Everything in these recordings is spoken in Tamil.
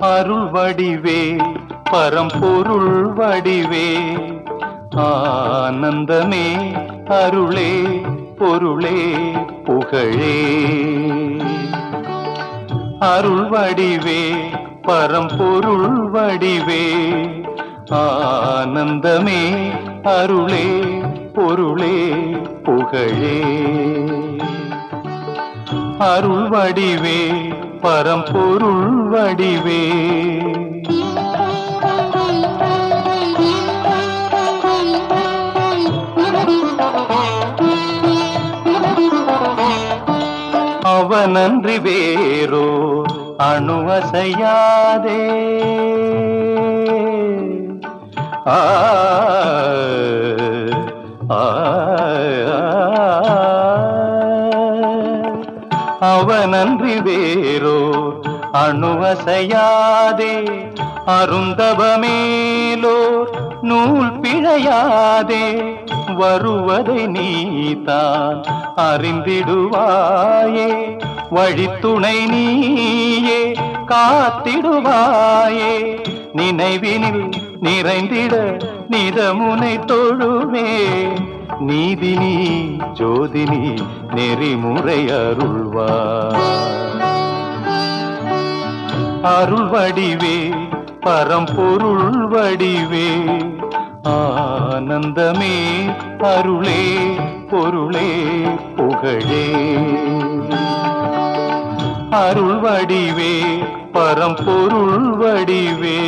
அருள் வடிவே பரம்பொருள் வடிவே. ஆனந்தமே அருளே பொருளே புகழே. அருள் வடிவே பரம்பொருள் வடிவே. ஆனந்தமே அருளே பொருளே புகழே. அருள் வடிவே பரம்பொருள் வடிவே. அவனன்றி வேறோ அணுவசையாதே ஆ ஆ, அவனன்றி வேறோ? அணுவசையாதே அருந்தவமேலோ நூல் பிழையாதே வருவதை நீதான் அறிந்திடுவாயே வழித்துணை நீயே காத்திடுவாயே நினைவினில் நிறைந்திட நிதமுனை தொழுமே. நீதினி ஜோதினி நெறிமுறை அருள்வா அருள் வடிவே பரம்பொருள் வடிவே ஆனந்தமே அருளே பொருளே புகழே. அருள் வடிவே பரம்பொருள் வடிவே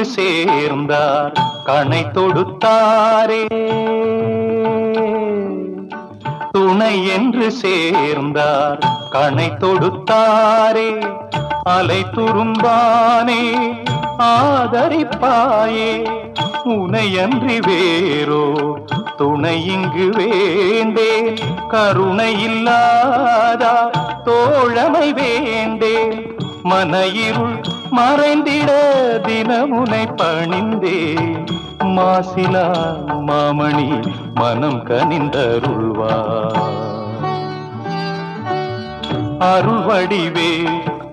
என்று சேர்ந்தார் கணை தொடுத்தாரே. துணை என்று சேர்ந்தார் கணை தொடுத்தாரே. அலை துரும்பானே ஆதரிப்பாயே. உனையன்றி வேறோ துணை இங்கு வேண்டேன் கருணை இல்லாதா தோழமை வேண்டேன் மன இருள் மறைந்திட தினமுனை பணிந்தே. மாசிலா மாமணி மனம் கனிந்தருள்வா. அருள் வடிவே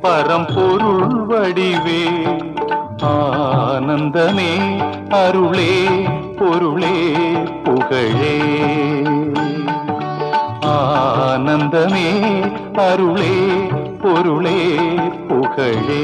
பரம்பொருள் வடிவே. ஆனந்தமே அருளே பொருளே புகழே. ஆனந்தமே அருளே பொருளே புகழே